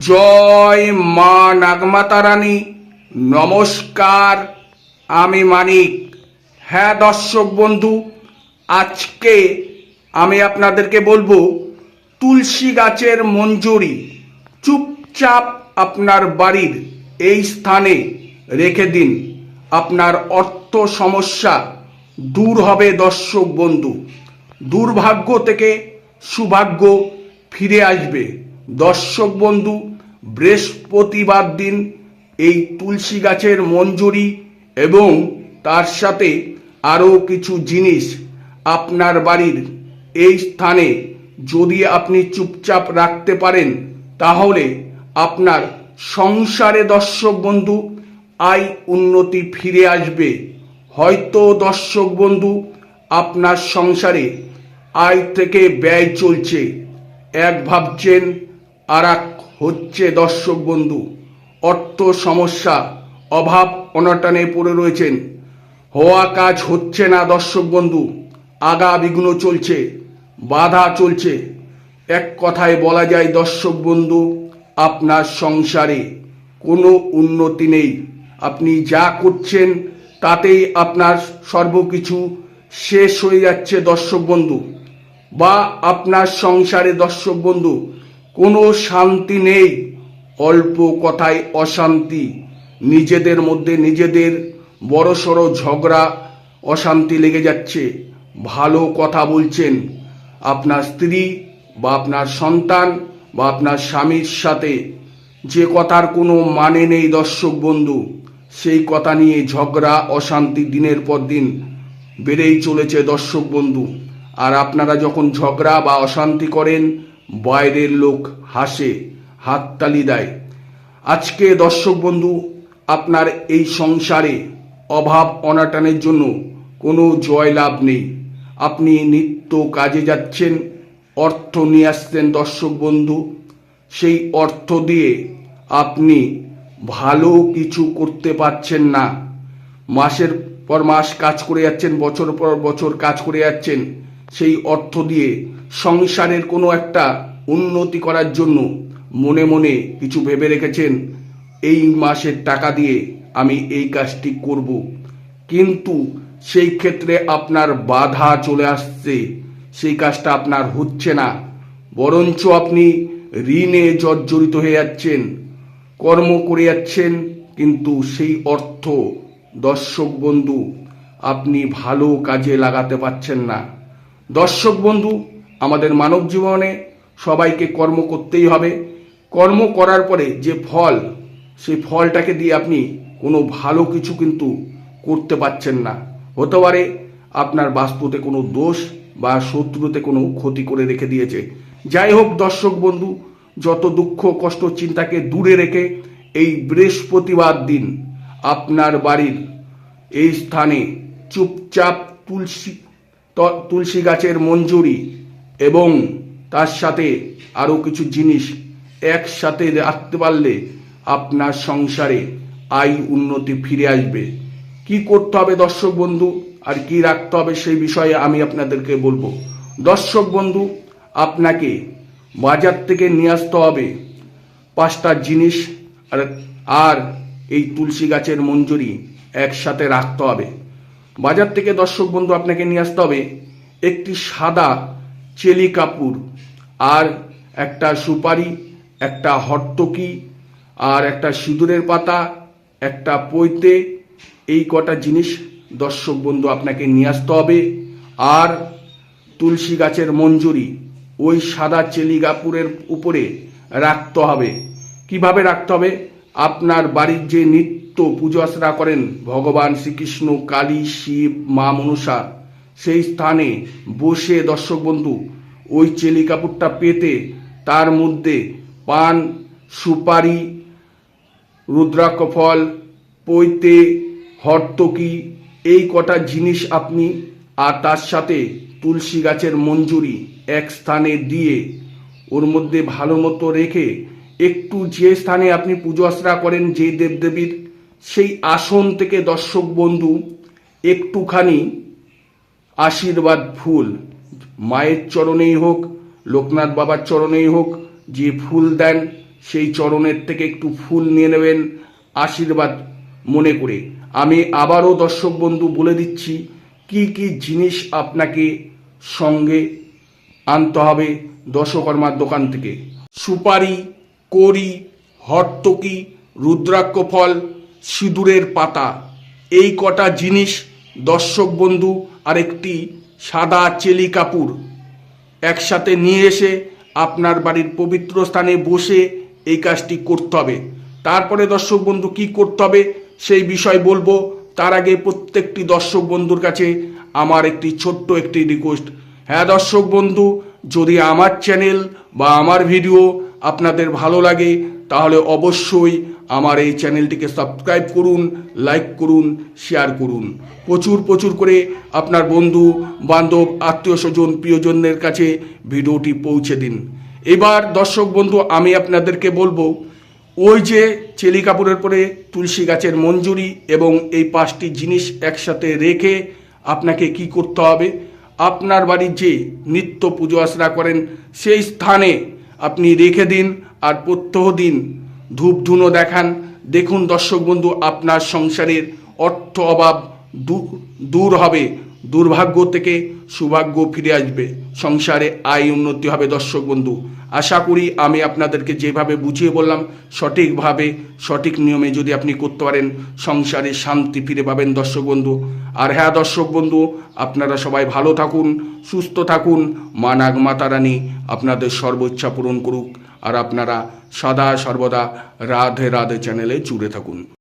জয় মা নাগমাতা রানী নমস্কার, আমি মানিক। হ্যাঁ দর্শক বন্ধু, আজকে আমি আপনাদেরকে বলব, তুলসী গাছের মঞ্জুরি। চুপচাপ আপনার বাড়ির এই স্থানে রেখে দিন। আপনার অর্থ সমস্যা দূর হবে দর্শক বন্ধু। দুর্ভাগ্য থেকে সুভাগ্য ফিরে আসবে। দর্শক বন্ধু বৃহস্পতিবার দিন এই তুলসী গাছের মঞ্জুরি এবং তার সাথে আরও কিছু জিনিস আপনার বাড়ির এই স্থানে যদি আপনি চুপচাপ রাখতে পারেন, তাহলে আপনার সংসারে দর্শক বন্ধু আয় উন্নতি ফিরে আসবে। হয়তো দর্শক বন্ধু, আপনার সংসারে আয় থেকে ব্যয় চলছে। এক ভাবছেন আর এক হচ্ছে দর্শক বন্ধু, অর্থ সমস্যা, অভাব অনটনে পড়ে রয়েছেন। হওয়া কাজ হচ্ছে না দর্শক বন্ধু, আগা বিঘ্ন চলছে, বাধা চলছে। এক কথায় বলা যায় দর্শক বন্ধু, আপনার সংসারে কোনো উন্নতি নেই। আপনি যা করছেন তাতেই আপনার সর্বকিছু শেষ হয়ে যাচ্ছে দর্শক বন্ধু। বা আপনার সংসারে দর্শক বন্ধু কোনো শান্তি নেই, অল্প কথায় অশান্তি। নিজেদের মধ্যে নিজেদের বড়সড় ঝগড়া, অশান্তি লেগে যাচ্ছে। ভালো কথা বলছেন আপনার স্ত্রী বা আপনার সন্তান বা আপনার স্বামীর সাথে। যে কথার কোনো মানে নেই দর্শক বন্ধু, সেই কথা নিয়ে ঝগড়া, অশান্তি দিনের পর দিন বেড়েই চলেছে দর্শক বন্ধু। আর আপনারা যখন ঝগড়া বা অশান্তি করেন বাইরের লোক হাসে, হাততালি দেয়। আজকে দর্শক বন্ধু, আপনার এই সংসারে অভাব অনাটনের জন্য কোনো জয় লাভ নেই। আপনি নিত্য কাজে যাচ্ছেন, অর্থ নিয়ে আসছেন দর্শক বন্ধু। সেই অর্থ দিয়ে আপনি ভালো কিছু করতে পারছেন না। মাসের পর মাস কাজ করে যাচ্ছেন, বছর পর বছর কাজ করে যাচ্ছেন। সেই অর্থ দিয়ে সংসারের কোনো একটা উন্নতি করার জন্য মনে মনে কিছু ভেবে রেখেছেন, এই মাসের টাকা দিয়ে আমি এই কাজটি করব। কিন্তু সেই ক্ষেত্রে আপনার বাধা চলে আসছে, সেই কাজটা আপনার হচ্ছে না। বরঞ্চ আপনি ঋণে জর্জরিত হয়ে যাচ্ছেন, কর্ম করে যাচ্ছেন, কিন্তু সেই অর্থ, দর্শক বন্ধু, আপনি ভালো কাজে লাগাতে পারছেন না। দর্শক বন্ধু আমাদের মানব জীবনে সবাইকে কর্ম করতেই হবে। কর্ম করার পরে যে ফল, সেই ফলটাকে দিয়ে আপনি কোনো ভালো কিছু কিন্তু করতে পারছেন না। হতে পারে আপনার বাস্তুতে কোনো দোষ বা শত্রুতে কোনো ক্ষতি করে রেখে দিয়েছে। যাই হোক দর্শক বন্ধু, যত দুঃখ, কষ্ট, চিন্তাকে দূরে রেখে এই বৃহস্পতিবার দিন আপনার বাড়ির এই স্থানে চুপচাপ তুলসী তুলসী গাছের মঞ্জুরি এবং তার সাথে আরও কিছু জিনিস একসাথে রাখতে পারলে আপনার সংসারে আয় উন্নতি ফিরে আসবে। কি করতে হবে দর্শক বন্ধু, আর কি রাখতে হবে সেই বিষয়ে আমি আপনাদেরকে বলব। দর্শক বন্ধু, আপনাকে বাজার থেকে নিয়ে আসতে হবে পাঁচটা জিনিস, আর আর এই তুলসী গাছের মঞ্জুরি একসাথে রাখতে হবে। বাজার থেকে দর্শক বন্ধু, আপনাকে নিয়ে আসতে হবে একটি সাদা চেলি কাপড় আর একটা সুপারি, একটা হট্টকি, আর একটা সিঁদুরের পাতা, একটা পৈতে, এই কটা জিনিস দর্শক বন্ধু আপনাকে নিয়ে আসতে হবে। আর তুলসী গাছের মঞ্জুরি, ওই সাদা চেলি কাপড়ের উপরে রাখতে হবে। কীভাবে রাখতে হবে? আপনার বাড়ির যে নিত্য পুজো আশ্রা করেন ভগবান শ্রীকৃষ্ণ, কালী, শিব, মা মনসা সেই স্থানে বসে দর্শক বন্ধু ওই চেলি কাপড়টা পেতে তার মধ্যে পান, সুপারি রুদ্রাক্ষ ফল পৈতে, হর্তকি, এই কটা জিনিস আপনি আর তার সাথে তুলসী গাছের মঞ্জুরি এক স্থানে দিয়ে ওর মধ্যে ভালো মতো রেখে একটু যে স্থানে আপনি পুজো আশ্রা করেন যে দেবদেবীর, সেই আসন থেকে দর্শক বন্ধু, একটুখানি আশীর্বাদ ফুল। মায়ের চরণেই হোক, লোকনাথ বাবার চরণেই হোক, যে ফুল দেন, সেই চরণের থেকে একটু ফুল নিয়ে নেবেন আশীর্বাদ মনে করে। আমি আবারও দর্শক বন্ধু বলে দিচ্ছি, কি কি জিনিস আপনাকে সঙ্গে আনতে হবে দশকর্মার দোকান থেকে। সুপারি করি হর্তকি, রুদ্রাক্ষ ফল, সিঁদুরের পাতা, এই কটা জিনিস দর্শক বন্ধু আর একটি সাদা চেলি কাপড়। একসাথে নিয়ে এসে আপনার বাড়ির পবিত্র স্থানে বসে এই কাজটি করতে হবে। তারপরে দর্শক বন্ধু কি করতে হবে সেই বিষয় বলব। তার আগে প্রত্যেকটি দর্শক বন্ধুর কাছে আমার একটি ছোট্ট একটি রিকোয়েস্ট হ্যাঁ দর্শক বন্ধু, যদি আমার চ্যানেল বা আমার ভিডিও আপনাদের ভালো লাগে, তাহলে অবশ্যই আমার এই চ্যানেলটিকে সাবস্ক্রাইব করুন, লাইক করুন, শেয়ার করুন। প্রচুর প্রচুর করে আপনার বন্ধু, বান্ধব, আত্মীয় স্বজন, প্রিয়জনদের কাছে ভিডিওটি পৌঁছে দিন। এবার দর্শক বন্ধু, আমি আপনাদেরকে বলব, ওই যে চেলি কাপড়ের পরে তুলসী গাছের মঞ্জুরি এবং এই পাঁচটি জিনিস একসাথে রেখে আপনাকে কি করতে হবে? আপনার বাড়ির যে নিত্য পুজো আশ্রা করেন, সেই স্থানে আপনি রেখে দিন আর প্রত্যহ দিন ধূপ ধুনো দেখান। দেখুন দর্শক বন্ধু, আপনার সংসারের অর্থ অভাব দূর- হবে। দুর্ভাগ্য থেকে সৌভাগ্য ফিরে আসবে। সংসারে আয় উন্নতি হবে, দর্শক বন্ধু। আশা করি আমি আপনাদেরকে যেভাবে বুঝিয়ে বললাম, সঠিকভাবে, সঠিক নিয়মে যদি আপনি করতে পারেন, সংসারে শান্তি ফিরে পাবেন, দর্শক বন্ধু। আর হ্যাঁ দর্শক বন্ধু, আপনারা সবাই ভালো থাকুন, সুস্থ থাকুন। মা নাগ মাতা রানী আপনাদের সর্বোচ্চা পূরণ করুক। আর আপনারা সদা সর্বদা রাধে রাধে চ্যানেলে জুড়ে থাকুন।